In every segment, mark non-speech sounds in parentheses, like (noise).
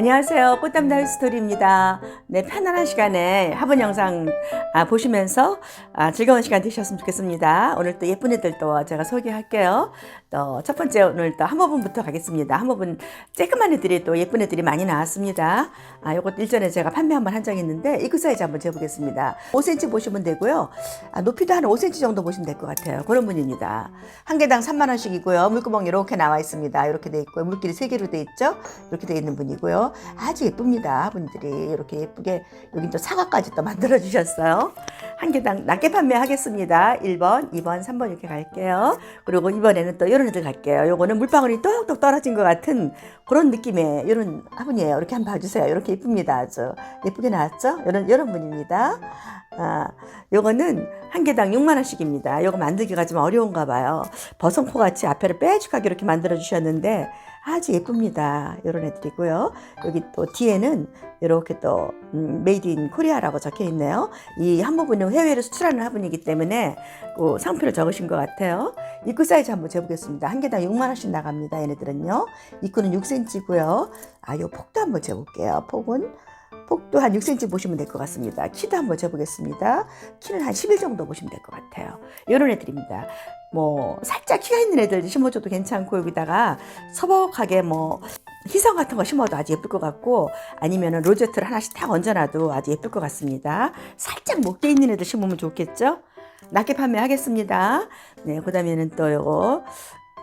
안녕하세요. 꽃담달 스토리입니다. 네, 편안한 시간에 화분 영상 아, 보시면서 아, 즐거운 시간 되셨으면 좋겠습니다. 오늘 또 예쁜 애들 또 제가 소개할게요. 또 첫 번째 오늘 또 한모분부터 가겠습니다. 한모분 쬐끄만 애들이 또 예쁜 애들이 많이 나왔습니다. 아, 요것도 일전에 제가 판매 한번 한 적 있는데 이그 사이즈 한번 재보겠습니다. 5cm 보시면 되고요. 아, 높이도 한 5cm 정도 보시면 될 것 같아요. 그런 분입니다. 한 개당 3만 원씩이고요. 물구멍 이렇게 나와 있습니다. 이렇게 돼 있고요. 물길이 세 개로 돼 있죠. 이렇게 돼 있는 분이고요. 아주 예쁩니다. 분들이 이렇게 예쁘게 여기 또 사과까지 또 만들어 주셨어요. 한 개당 낮게 판매하겠습니다. 1번, 2번, 3번 이렇게 갈게요. 그리고 이번에는 또 애들 갈게요. 요거는 물방울이 똑똑 떨어진 것 같은 그런 느낌의 이런 화분이에요. 이렇게 한번 봐주세요. 이렇게 예쁩니다. 아주 예쁘게 나왔죠? 이런 이런 분입니다. 아, 요거는 한 개당 6만 원씩입니다. 요거 만들기가 좀 어려운가 봐요. 버섯코 같이 앞에를 빼죽하게 이렇게 만들어 주셨는데 아주 예쁩니다. 요런 애들이고요. 여기 또 뒤에는 이렇게 또 음, 메이드 인 코리아라고 적혀 있네요. 이 한부분은 해외로 수출하는 화분이기 때문에 그 상표를 적으신 것 같아요. 입구 사이즈 한번 재보겠습니다. 한 개당 6만 원씩 나갑니다. 얘네들은요. 입구는 6cm고요. 아, 요 폭도 한번 재볼게요. 폭은 폭도 한 6cm 보시면 될 것 같습니다. 키도 한번 재보겠습니다. 키는 한11 정도 보시면 될 것 같아요. 이런 애들입니다. 뭐 살짝 키가 있는 애들 심어줘도 괜찮고 여기다가 서벅하게 뭐 희성 같은 거 심어도 아주 예쁠 것 같고 아니면은 로제트를 하나씩 딱 얹어놔도 아주 예쁠 것 같습니다. 살짝 목대 있는 애들 심으면 좋겠죠? 낮게 판매하겠습니다. 네, 그 다음에는 또 요거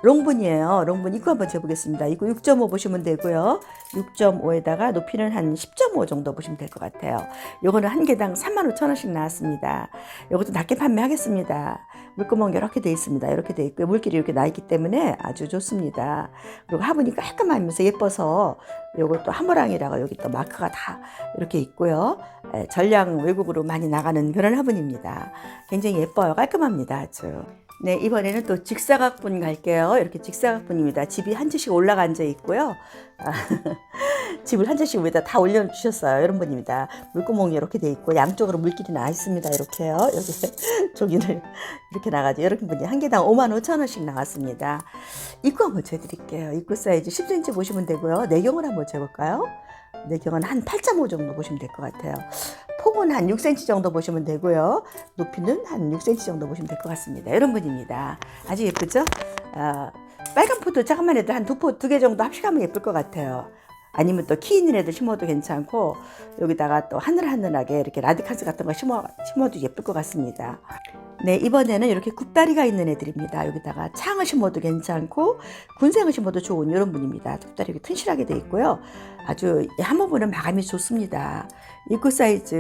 롱분이에요. 롱분 입구 한번 재보겠습니다. 입구 6.5 보시면 되고요. 6.5에다가 높이는 한 10.5 정도 보시면 될 것 같아요. 요거는 한 개당 35,000원씩 나왔습니다. 요것도 낮게 판매하겠습니다. 물구멍 이렇게 돼 있습니다. 이렇게 돼 있고요. 물길이 이렇게 나 있기 때문에 아주 좋습니다. 그리고 화분이 깔끔하면서 예뻐서 요것도 하모랑이라고 여기 또 마크가 다 이렇게 있고요. 에, 전량 외국으로 많이 나가는 그런 화분입니다. 굉장히 예뻐요. 깔끔합니다. 아주. 네, 이번에는 또 직사각분 갈게요. 이렇게 직사각분입니다. 집이 한 채씩 올라가 앉아 있고요. 아, (laughs) 집을 한 채씩 위에다 다 올려주셨어요. 이런 분입니다. 물구멍이 이렇게 돼 있고, 양쪽으로 물길이 나 있습니다. 이렇게요. 여기 저기를 이렇게 (laughs) 나가죠. 이렇게 분이 한 개당 5만 5천 원씩 나왔습니다. 입구 한번 재드릴게요. 입구 사이즈 10cm 보시면 되고요. 내경을 한번 재볼까요? 내경은 한 8.5 정도 보시면 될 것 같아요. 폭은 한 6cm 정도 보시면 되고요. 높이는 한 6cm 정도 보시면 될 것 같습니다. 이런 분입니다. 아주 예쁘죠? 아, 빨간 포도 작은만 해도 한두 포, 두 개 정도 합식하면 예쁠 것 같아요. 아니면 또 키 있는 애들 심어도 괜찮고 여기다가 또 하늘하늘하게 이렇게 라디카스 같은 거 심어, 심어도 예쁠 것 같습니다. 네, 이번에는 이렇게 굽다리가 있는 애들입니다. 여기다가 창을 심어도 괜찮고 군생을 심어도 좋은 이런 분입니다. 굽다리 이렇게 튼실하게 돼 있고요. 아주 한 번 보는 마감이 좋습니다. 입구 사이즈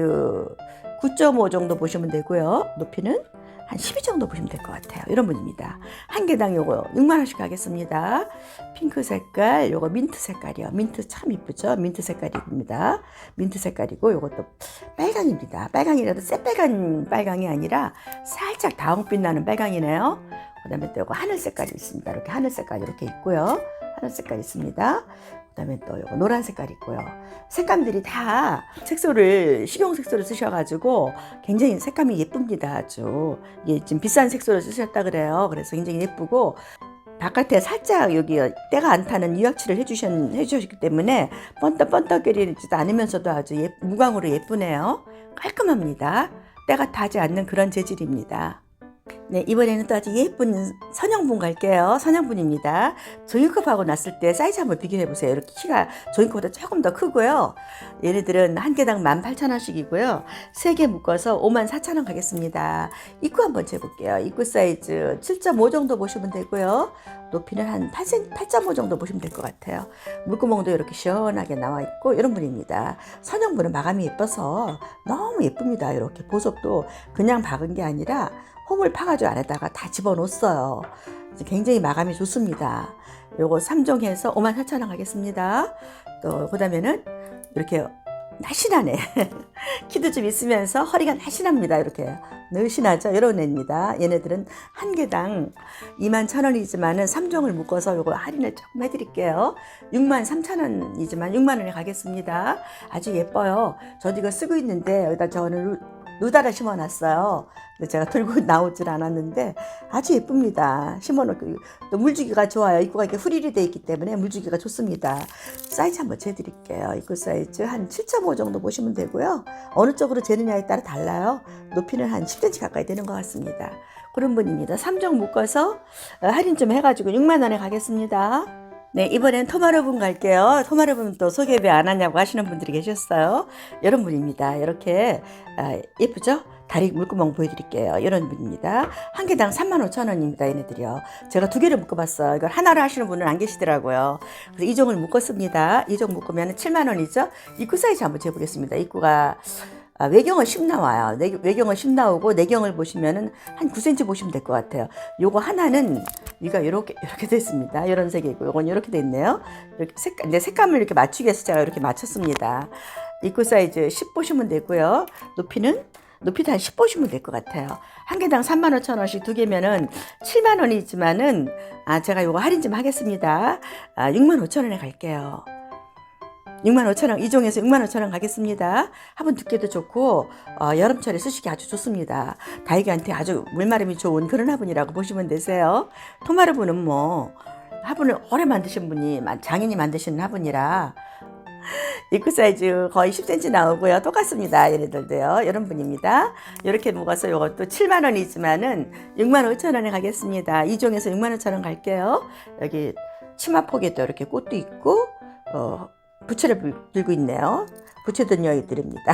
9.5 정도 보시면 되고요. 높이는 한12 정도 보시면 될 것 같아요. 이런 분입니다. 한 개당 요거 6만 원씩 하겠습니다. 핑크 색깔, 요거 민트 색깔이요. 민트 참 이쁘죠? 민트 색깔입니다. 민트 색깔이고 요것도 빨강입니다. 빨강이라도 새빨간 빨강이 아니라 살짝 다홍빛 나는 빨강이네요. 그다음에 또 요거 하늘 색깔이 있습니다. 이렇게 하늘 색깔 이렇게 있고요. 하늘 색깔 있습니다. 그다음에 또 요거 노란 색깔 있고요. 색감들이 다 색소를 식용 색소를 쓰셔가지고 굉장히 색감이 예쁩니다. 아주 이게 지금 비싼 색소를 쓰셨다 그래요. 그래서 굉장히 예쁘고 바깥에 살짝 여기 때가 안 타는 유약칠을 해주셨, 해주셨기 때문에 번떡번떡거리지도 않으면서도 아주 예, 무광으로 예쁘네요. 깔끔합니다. 때가 타지 않는 그런 재질입니다. 네, 이번에는 또 아주 예쁜 선형분 갈게요. 선형분입니다. 종이컵하고 났을 때 사이즈 한번 비교해 보세요. 이렇게 키가 종이컵보다 조금 더 크고요. 얘네들은 한 개당 18,000원씩이고요. 세 개 묶어서 54,000원 가겠습니다. 입구 한번 재볼게요. 입구 사이즈 7.5 정도 보시면 되고요. 높이는 한 8cm, 8.5 정도 보시면 될 것 같아요. 물구멍도 이렇게 시원하게 나와 있고 이런 분입니다. 선형분은 마감이 예뻐서 너무 예쁩니다. 이렇게 보석도 그냥 박은 게 아니라 홈을 파가지고 안에다가 다 집어넣었어요. 굉장히 마감이 좋습니다. 요거 3종 해서 5만 4천 원 가겠습니다. 또 그 다음에는 이렇게 날씬하네. (laughs) 키도 좀 있으면서 허리가 날씬합니다. 이렇게 늘씬하죠. 이런 애입니다. 얘네들은 한 개당 2만 천 원이지만은 3종을 묶어서 요거 할인을 조금 해드릴게요. 6만 3천 원이지만 6만 원에 가겠습니다. 아주 예뻐요. 저도 이거 쓰고 있는데 여기다 저는 누다를 심어놨어요. 제가 들고 (laughs) 나오질 않았는데 아주 예쁩니다. 심어놓고 또 물주기가 좋아요. 입구가 이렇게 후리리 돼 있기 때문에 물주기가 좋습니다. 사이즈 한번 재드릴게요. 입구 사이즈 한 7.5 정도 보시면 되고요. 어느 쪽으로 재느냐에 따라 달라요. 높이는 한 10cm 가까이 되는 것 같습니다. 그런 분입니다. 3종 묶어서 어, 할인 좀 해가지고 6만 원에 가겠습니다. 네, 이번엔 토마로분 갈게요. 토마로분 또 소개 왜안 하냐고 하시는 분들이 계셨어요. 이런 분입니다. 이렇게 아, 예쁘죠? 다리 물구멍 보여드릴게요. 이런 분입니다. 한 개당 35,000원입니다. 얘네들이요. 제가 두 개를 묶어봤어요. 이걸 하나로 하시는 분은 안 계시더라고요. 그래서 이 종을 묶었습니다. 이 종 묶으면 7만원이죠. 입구 사이즈 한번 재보겠습니다. 입구가 아, 외경은 10 나와요. 내, 외경은 10 나오고 내경을 보시면은 한 9cm 보시면 될 것 같아요. 요거 하나는 위가 이렇게 이렇게 됐습니다. 이런 색이고 요건 이렇게 돼 있네요. 이렇게 색깔 이제 색감을 이렇게 맞추기 위해서 제가 이렇게 맞췄습니다. 입구 사이즈 10 보시면 되고요. 높이는 높이도 한 10 보시면 될 것 같아요. 한 개당 3만 5천 원씩 두 개면은 7만 원이지만은 아 제가 요거 할인 좀 하겠습니다. 아 6만 5천 원에 갈게요. 6만 5천 원, 이종에서 6만 5천 원 가겠습니다. 화분 두께도 좋고, 어, 여름철에 쓰시기 아주 좋습니다. 다이기한테 아주 물마름이 좋은 그런 화분이라고 보시면 되세요. 토마르분은 뭐, 화분을 오래 만드신 분이, 장인이 만드시는 화분이라, (laughs) 입구 사이즈 거의 10cm 나오고요. 똑같습니다. 얘네들도요. 이런 분입니다. 이렇게 묶어서 이것도 7만 원이지만은 6만 5천 원에 가겠습니다. 이종에서 6만 5천 원 갈게요. 여기 치마폭에도 이렇게 꽃도 있고, 어, 부채를 불- 들고 있네요. 부채 든 여의들입니다.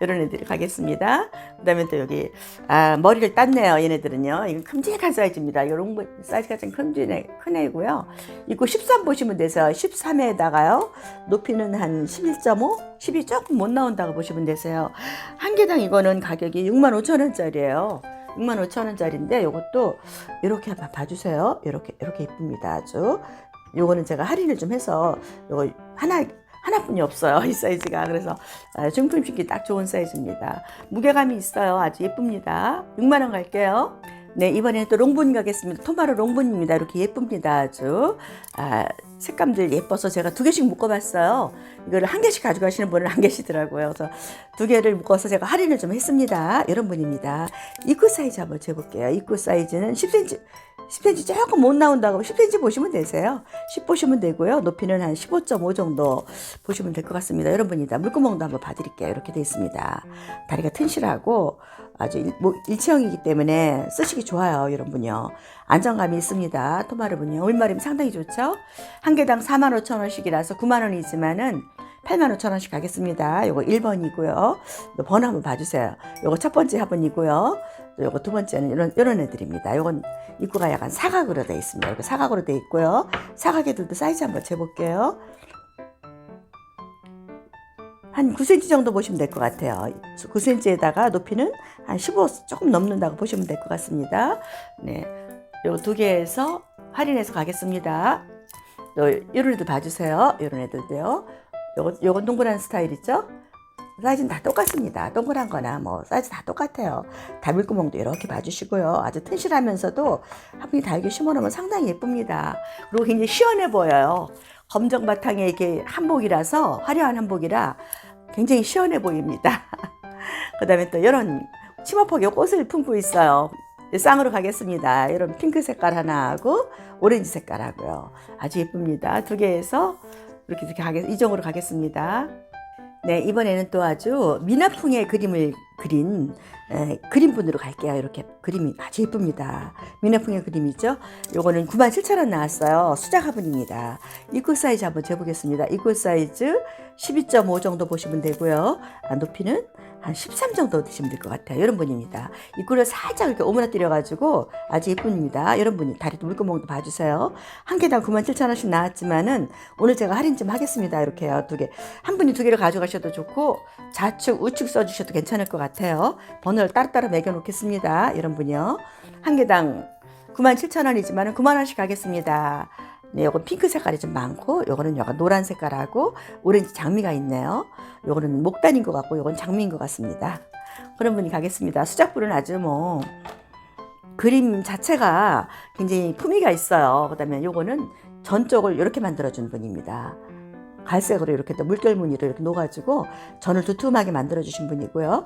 이런 (laughs) 애들이 가겠습니다. 그 다음에 또 여기, 아, 머리를 땄네요. 얘네들은요. 이건 큼직한 사이즈입니다. 이런 거, 사이즈가 좀 큼직해, 큰 애고요. 이거 13 보시면 돼서 13에다가요. 높이는 한 11.5? 10이 조금 못 나온다고 보시면 되세요. 한 개당 이거는 가격이 6만 5천 원짜리예요. 6만 5천 원짜리인데 이것도 이렇게 한번 봐주세요. 이렇게 이렇게 예쁩니다. 아주. 요거는 제가 할인을 좀 해서 요거 하나 하나뿐이 없어요 이 사이즈가. 그래서 아, 중품 신기 딱 좋은 사이즈입니다. 무게감이 있어요. 아주 예쁩니다. 6만 원 갈게요. 네 이번에는 또 롱분 가겠습니다. 토마로 롱분입니다. 이렇게 예쁩니다 아주. 아, 색감들 예뻐서 제가 두 개씩 묶어봤어요 이거를 한 개씩 가져가시는 분은 안 계시더라고요 그래서 두 개를 묶어서 제가 할인을 좀 했습니다 이런 분입니다 입구 사이즈 한번 재볼게요 입구 사이즈는 10cm 10cm 조금 못 나온다고 10cm 보시면 되세요. 10 보시면 되고요. 높이는 한 15.5 정도 보시면 될 것 같습니다. 여러분이다. 물구멍도 한번 봐드릴게요. 이렇게 되어 있습니다. 다리가 튼실하고 아주 일, 뭐, 일체형이기 때문에 쓰시기 좋아요. 여러분요. 안정감이 있습니다. 토마르분요. 올마름이 상당히 좋죠? 한 개당 4만 5천 원씩이라서 9만 원이지만은 8만 5천 원씩 가겠습니다. 요거 1번이고요. 번호 한번 봐주세요. 요거 첫 번째 화분이고요. 또 요거 두 번째는 이런, 이런 애들입니다. 요건 입구가 약간 사각으로 되어 있습니다. 이렇게 사각으로 되어 있고요. 사각 애들도 사이즈 한번 재볼게요. 한 9cm 정도 보시면 될 것 같아요. 9cm에다가 높이는 한 15 조금 넘는다고 보시면 될 것 같습니다. 네, 요 두 개에서 할인해서 가겠습니다. 또 이런 애들 봐주세요. 이런 애들도요. 요거 요건 동그란 스타일이죠. 사이즈는 다 똑같습니다. 동그란 거나 뭐 사이즈 다 똑같아요. 다물구멍도 이렇게 봐주시고요. 아주 튼실하면서도 화분이 달게 심어놓으면 상당히 예쁩니다. 그리고 굉장히 시원해 보여요. 검정 바탕에 이게 한복이라서 화려한 한복이라 굉장히 시원해 보입니다. (laughs) 그 다음에 또 이런 치마폭에 꽃을 품고 있어요. 쌍으로 가겠습니다. 이런 핑크 색깔 하나 하고 오렌지 색깔 하고요. 아주 예쁩니다. 두 개에서 이렇게 이렇게 가겠, 이종으로 가겠습니다. 네, 이번에는 또 아주 미나풍의 그림을 그린 에, 그림분으로 갈게요. 이렇게 그림이 아주 예쁩니다. 미나풍의 그림이죠. 요거는 97,000원 나왔어요. 수작 화분입니다. 입구 사이즈 한번 재보겠습니다. 입구 사이즈 12.5 정도 보시면 되고요. 아, 높이는 한 13 정도 드시면 될 것 같아요. 이런 분입니다. 입구를 살짝 이렇게 오므라뜨려가지고 아주 예쁩니다. 이런 분이 다리도 물구멍도 봐주세요. 한 개당 97,000원씩 나왔지만은 오늘 제가 할인 좀 하겠습니다. 이렇게요. 두 개. 한 분이 두 개를 가져가셔도 좋고 좌측, 우측 써주셔도 괜찮을 것 같아요. 번호를 따로따로 매겨놓겠습니다. 이런 분이요. 한 개당 97,000원이지만 9만원씩 가겠습니다. 네, 요건 핑크 색깔이 좀 많고, 요거는 약간 노란 색깔하고, 오렌지 장미가 있네요. 요거는 목단인 것 같고, 요건 장미인 것 같습니다. 그런 분이 가겠습니다. 수작불은 아주 뭐, 그림 자체가 굉장히 품위가 있어요. 그 다음에 요거는 전쪽을 이렇게 만들어 준 분입니다. 갈색으로 이렇게 또 물결 무늬를 이렇게 놓아가지고 전을 두툼하게 만들어 주신 분이고요.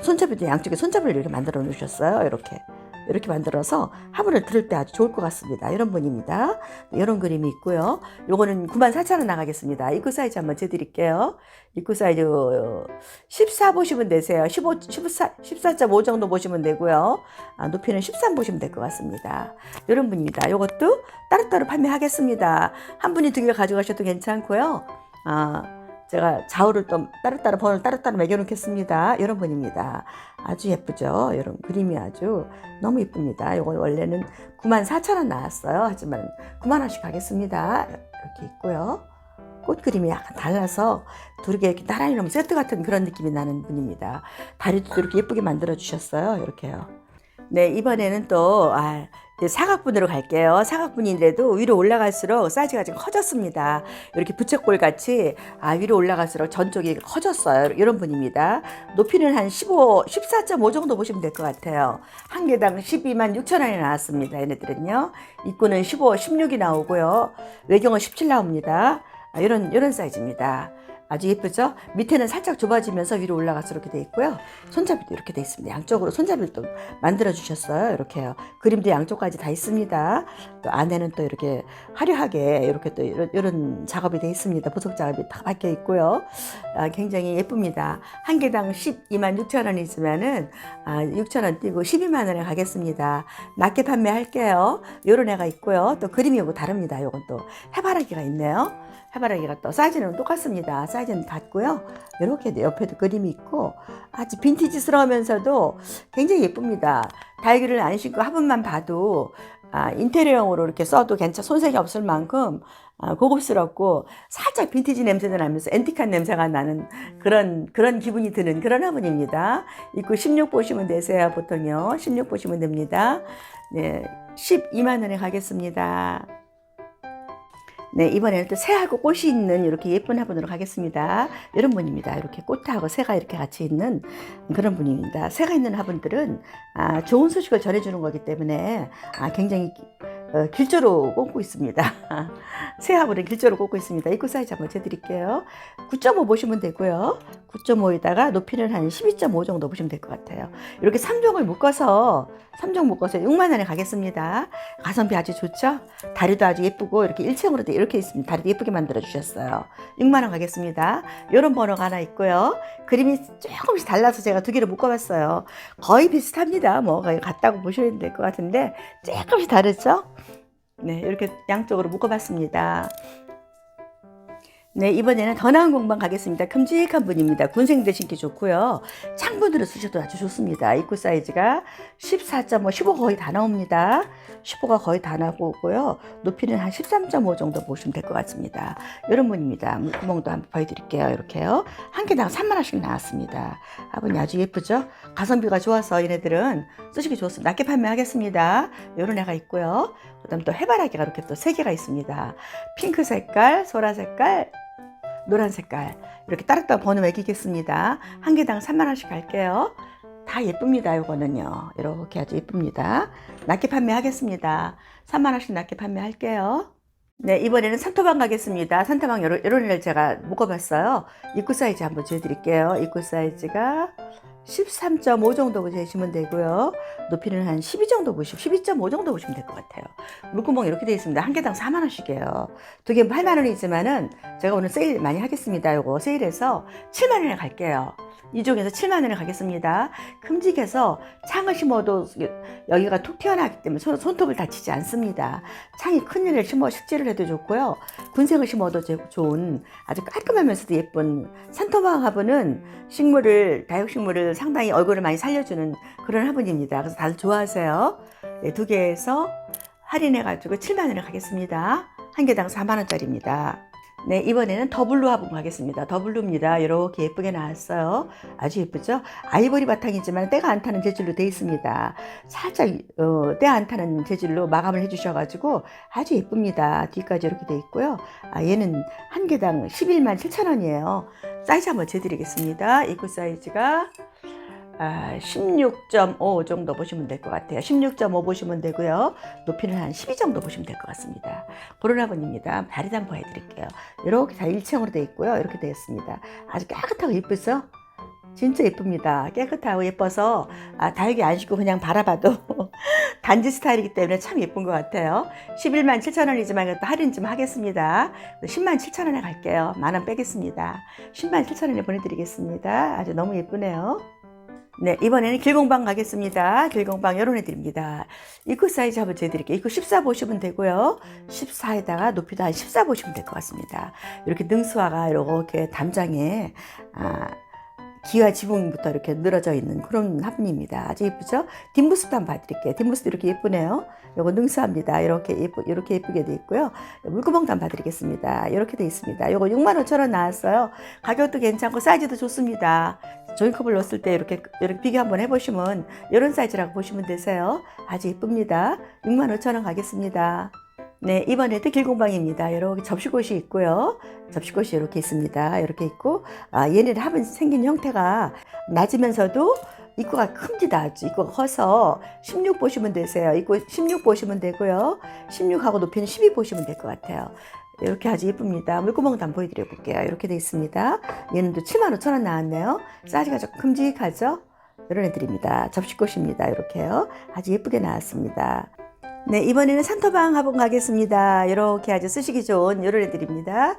손잡이도 양쪽에 손잡이를 이렇게 만들어 놓으셨어요. 이렇게. 이렇게 만들어서 화분을 들을 때 아주 좋을 것 같습니다. 이런 분입니다. 네, 이런 그림이 있고요. 요거는 94,000원 나가겠습니다. 입구 사이즈 한번 재드릴게요. 입구 사이즈 14 보시면 되세요. 15, 14, 14.5 정도 보시면 되고요. 아, 높이는 13 보시면 될 것 같습니다. 이런 분입니다. 요것도 따로따로 판매하겠습니다. 한 분이 두 개 가져가셔도 괜찮고요. 아, 제가 좌우를 또 따로따로 번호를 따로따로 매겨놓겠습니다. 이런 분입니다. 아주 예쁘죠? 이런 그림이 아주 너무 예쁩니다. 이거 원래는 94,000원 나왔어요. 하지만 9만원씩 하겠습니다. 이렇게 있고요. 꽃 그림이 약간 달라서 두 개 이렇게 나란히 놓으면 세트 같은 그런 느낌이 나는 분입니다. 다리도 이렇게 예쁘게 만들어 주셨어요. 이렇게요. 네, 이번에는 또, 아, 사각분으로 갈게요. 사각분인데도 위로 올라갈수록 사이즈가 좀 커졌습니다. 이렇게 부채꼴 같이 아, 위로 올라갈수록 전쪽이 커졌어요. 이런 분입니다. 높이는 한 15, 14.5 정도 보시면 될 것 같아요. 한 개당 12만 6천 원이 나왔습니다. 얘네들은요. 입구는 15, 16이 나오고요. 외경은 17 나옵니다. 아, 이런, 이런 사이즈입니다. 아주 예쁘죠? 밑에는 살짝 좁아지면서 위로 올라가서 이렇게 돼 있고요. 손잡이도 이렇게 돼 있습니다. 양쪽으로 손잡이를 또 만들어 주셨어요. 이렇게요. 그림도 양쪽까지 다 있습니다. 또 안에는 또 이렇게 화려하게 이렇게 또 이런, 이런 작업이 돼 있습니다. 보석 작업이 다 박혀 있고요. 아, 굉장히 예쁩니다. 한 개당 12만 6천 원이지만은 아, 6천 원 띄고 12만 원에 가겠습니다. 낮게 판매할게요. 요런 애가 있고요. 또 그림이 뭐 다릅니다. 요건 또 해바라기가 있네요. 해바라기가 또 사이즈는 똑같습니다. 사이즈는 같고요. 이렇게 옆에도 그림이 있고 아주 빈티지스러우면서도 굉장히 예쁩니다. 달기를 안 신고 화분만 봐도 아, 인테리어용으로 이렇게 써도 괜찮, 손색이 없을 만큼 아, 고급스럽고 살짝 빈티지 냄새도 나면서 앤틱한 냄새가 나는 그런 그런 기분이 드는 그런 화분입니다. 입구 16 보시면 되세요. 보통요. 16 보시면 됩니다. 네, 12만 원에 가겠습니다. 네, 이번에는 또 새하고 꽃이 있는 이렇게 예쁜 화분으로 가겠습니다. 이런 분입니다. 이렇게 꽃하고 새가 이렇게 같이 있는 그런 분입니다. 새가 있는 화분들은 아, 좋은 소식을 전해주는 거기 때문에 아, 굉장히 어, 길조로 꽂고 있습니다. (laughs) 새 화분은 길조로 꽂고 있습니다. 입구 사이즈 한번 재드릴게요. 9.5 보시면 되고요. 9.5에다가 높이는 한 12.5 정도 보시면 될 것 같아요. 이렇게 3종을 묶어서 3종 묶어서 6만 원에 가겠습니다. 가성비 아주 좋죠? 다리도 아주 예쁘고 이렇게 일체형으로 돼 이렇게 있습니다. 다리도 예쁘게 만들어 주셨어요. 6만 원 가겠습니다. 이런 번호가 하나 있고요. 그림이 조금씩 달라서 제가 두 개를 묶어봤어요. 거의 비슷합니다. 뭐 거의 같다고 보셔야 될것 같은데 조금씩 다르죠? 네, 이렇게 양쪽으로 묶어봤습니다. 네, 이번에는 더 나은 공방 가겠습니다. 큼직한 분입니다. 군생들 신기 좋고요. 창문으로 쓰셔도 아주 좋습니다. 입구 사이즈가 14.5, 15 거의 다 나옵니다. 15가 거의 다 나오고요. 높이는 한 13.5 정도 보시면 될 것 같습니다. 이런 분입니다. 구멍도 한번 보여드릴게요. 이렇게요. 한 개당 3만 원씩 나왔습니다. 아버님 아주 예쁘죠? 가성비가 좋아서 얘네들은 쓰시기 좋습니다. 낮게 판매하겠습니다. 이런 애가 있고요. 그 다음 또 해바라기가 이렇게 또세 개가 있습니다. 핑크 색깔, 소라 색깔, 노란 색깔 이렇게 따로따로 번호 매기겠습니다. 한 개당 3만 원씩 갈게요. 다 예쁩니다. 이거는요. 이렇게 아주 예쁩니다. 낮게 판매하겠습니다. 3만 원씩 낮게 판매할게요. 네, 이번에는 산토방 가겠습니다. 산토방 이런, 이런 애를 제가 묶어봤어요. 입구 사이즈 한번 재드릴게요. 입구 사이즈가 13.5 정도 재시면 되고요. 높이는 한 12 정도 보시면 12.5 정도 보시면 될 것 같아요. 물구멍 이렇게 되어 있습니다. 한 개당 4만 원씩이에요. 두 개 8만 원이지만은 제가 오늘 세일 많이 하겠습니다. 요거 세일해서 7만 원에 갈게요. 이쪽에서 7만 원에 가겠습니다. 큼직해서 창을 심어도 여기가 툭 튀어나왔기 때문에 손, 손톱을 다치지 않습니다. 창이 큰 일을 심어 식재를 해도 좋고요. 군생을 심어도 좋은 아주 깔끔하면서도 예쁜 산토방 화분은 식물을 다육식물을 상당히 얼굴을 많이 살려주는 그런 화분입니다. 그래서 다들 좋아하세요. 네, 두 개에서 할인해가지고 7만 원에 가겠습니다. 한 개당 4만 원짜리입니다. 네, 이번에는 더블로 화분 가겠습니다. 더블로입니다. 이렇게 예쁘게 나왔어요. 아주 예쁘죠? 아이보리 바탕이지만 때가 안 타는 재질로 되어 있습니다. 살짝 어, 때안 타는 재질로 마감을 해주셔가지고 아주 예쁩니다. 뒤까지 이렇게 되어 있고요. 아, 얘는 한 개당 11만 7천 원이에요. 사이즈 한번 재드리겠습니다. 입구 사이즈가 아, 16.5 정도 보시면 될 것 같아요. 16.5 보시면 되고요. 높이는 한 12 정도 보시면 될 것 같습니다. 보로라분입니다. 다리도 한번 보여드릴게요. 이렇게 다 일체형으로 되어 있고요. 이렇게 되어 있습니다. 아주 깨끗하고 예쁘죠? 진짜 예쁩니다. 깨끗하고 예뻐서 아, 다육이 안 신고 그냥 바라봐도 (laughs) 단지 스타일이기 때문에 참 예쁜 것 같아요. 11만 7천 원이지만 이것도 할인 좀 하겠습니다. 10만 7천 원에 갈게요. 만 원 빼겠습니다. 10만 7천 원에 보내드리겠습니다. 아주 너무 예쁘네요. 네, 이번에는 길공방 가겠습니다. 길공방 이런 애들입니다. 입구 사이즈 한번 재드릴게요. 입구 14 보시면 되고요. 14에다가 높이도 한 14 보시면 될 것 같습니다. 이렇게 능수화가 이렇게 담장에 아, 기와 지붕부터 이렇게 늘어져 있는 그런 화분입니다. 아주 예쁘죠? 뒷모습도 한번 봐드릴게요. 뒷모습도 이렇게 예쁘네요. 요거 능수합니다. 이렇게 예쁘, 이렇게 예쁘게 돼 있고요. 물구멍도 한번 봐드리겠습니다. 이렇게 돼 있습니다. 요거 65,000원 나왔어요. 가격도 괜찮고 사이즈도 좋습니다. 조인컵을 넣었을 때 이렇게, 이렇게 비교 한번 해보시면 이런 사이즈라고 보시면 되세요. 아주 예쁩니다. 65,000원 가겠습니다. 네, 이번에도 길공방입니다. 이렇게 접시꽃이 있고요. 접시꽃이 이렇게 있습니다. 이렇게 있고, 아, 얘네들 합은 생긴 형태가 낮으면서도 입구가 큽니다. 입구가 커서 16 보시면 되세요. 입구 16 보시면 되고요. 16하고 높이는 12 보시면 될 것 같아요. 이렇게 아주 예쁩니다. 물구멍도 한번 보여드려 볼게요. 이렇게 돼 있습니다. 얘는 또 7만 5천 원 나왔네요. 사이즈가 좀 큼직하죠? 이런 애들입니다. 접시꽃입니다. 이렇게요. 아주 예쁘게 나왔습니다. 네, 이번에는 산토방 화분 가겠습니다. 이렇게 아주 쓰시기 좋은 이런 애들입니다.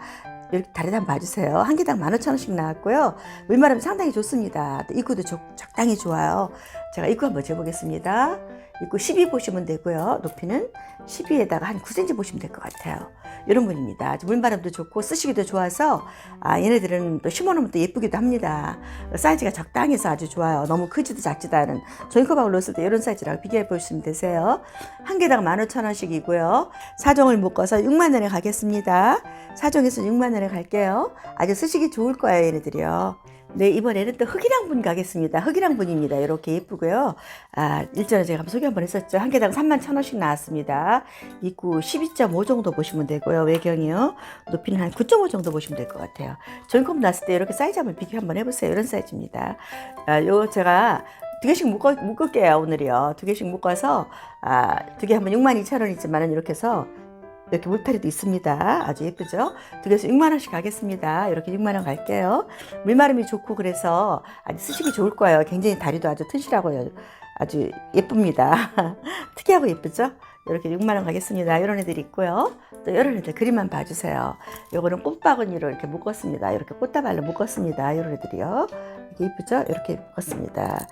이렇게 다리도 한번 봐주세요. 한 개당 15,000원씩 나왔고요. 물마름 상당히 좋습니다. 또 입구도 적, 적당히 좋아요. 제가 입구 한번 재보겠습니다. 입구 12 보시면 되고요. 높이는 12에다가 한 9cm 보시면 될 것 같아요. 이런 분입니다. 물바람도 좋고 쓰시기도 좋아서 아, 얘네들은 또 심어놓으면 또 예쁘기도 합니다. 사이즈가 적당해서 아주 좋아요. 너무 크지도 작지도 않은 조인커방을 넣었을 때 이런 사이즈라고 비교해 보시면 되세요. 한 개당 15,000원씩이고요. 사종을 묶어서 6만 원에 가겠습니다. 사종에서 6만 원에 갈게요. 아주 쓰시기 좋을 거예요, 얘네들이요. 네, 이번에는 또 흑이랑 분 가겠습니다. 흑이랑 분입니다. 이렇게 예쁘고요. 아, 일전에 제가 한번 소개 한번 했었죠. 한 개당 3만 천 원씩 나왔습니다. 입구 12.5 정도 보시면 되고요. 외경이요. 높이는 한 9.5 정도 보시면 될 것 같아요. 전컵 났을 때 이렇게 사이즈 한번 비교 한번 해보세요. 이런 사이즈입니다. 아, 요 제가 두 개씩 묶어, 묶을게요. 오늘이요. 두 개씩 묶어서 아, 두 개 하면 6만 2천 원이지만 이렇게 해서 이렇게 물타리도 있습니다. 아주 예쁘죠? 두 개에서 6만 원씩 가겠습니다. 이렇게 6만 원 갈게요. 물마름이 좋고 그래서 아주 쓰시기 좋을 거예요. 굉장히 다리도 아주 튼실하고요. 아주 예쁩니다. (laughs) 특이하고 예쁘죠? 이렇게 6만 원 가겠습니다. 이런 애들이 있고요. 또 이런 애들 그림만 봐주세요. 요거는 꽃바구니로 이렇게 묶었습니다. 이렇게 꽃다발로 묶었습니다. 이런 애들이요. 이게 예쁘죠? 이렇게 묶었습니다.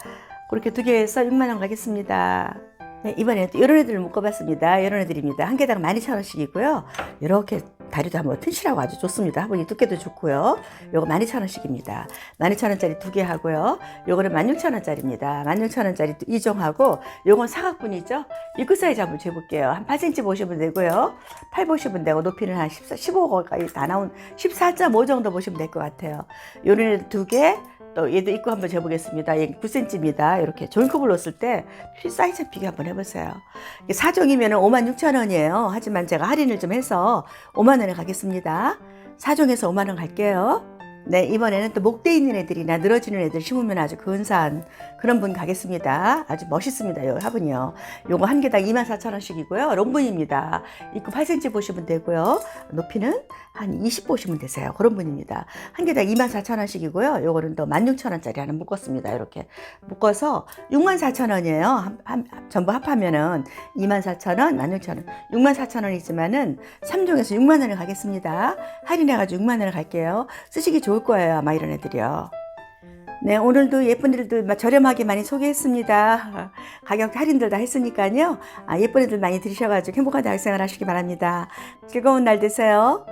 그렇게 두 개에서 6만 원 가겠습니다. 네, 이번에는 또 이런 애들을 묶어봤습니다. 이런 애들입니다. 한 개당 12,000원씩이고요. 이렇게 다리도 한번 튼실하고 아주 좋습니다. 화분이 두께도 좋고요. 요거 12,000원씩입니다. 12,000원짜리 두 개 하고요. 요거는 16,000원짜리입니다. 16,000원짜리 이 종하고 요건 사각분이죠. 입구 사이즈 한번 재볼게요. 한 8cm 보시면 되고요. 8 보시면 되고 높이는 한 14, 15까지 다 나온 14.5 정도 보시면 될 것 같아요. 요런 두 개, 또 얘도 입구 한번 재보겠습니다. 얘 9cm입니다. 이렇게 종이컵을 넣었을 때 사이즈 비교 한번 해보세요. 이게 사종이면 5만 6천 원이에요. 하지만 제가 할인을 좀 해서 5만 원에 가겠습니다. 사종에서 5만 원 갈게요. 네, 이번에는 또 목대 있는 애들이나 늘어지는 애들 심으면 아주 근사한 그런 분 가겠습니다. 아주 멋있습니다. 요 화분이요. 요거 한 개당 24,000원씩이고요. 롱분입니다. 입구 8cm 보시면 되고요. 높이는 한 20 보시면 되세요. 그런 분입니다. 한 개당 24,000원씩이고요. 요거는 또 16,000원짜리 하나 묶었습니다. 이렇게 묶어서 64,000원이에요. 한, 한, 전부 합하면은 24,000원, 16,000원, 64,000원이지만은 3종에서 6만 원을 가겠습니다. 할인해가지고 6만 원을 갈게요. 쓰시기 좋을 거예요. 아마 이런 애들이요. 네, 오늘도 예쁜 애들도 막 저렴하게 많이 소개했습니다. (laughs) 가격 할인들 다 했으니까요. 아, 예쁜 애들 많이 들으셔가지고 행복한 대학생활 하시기 바랍니다. 즐거운 날 되세요.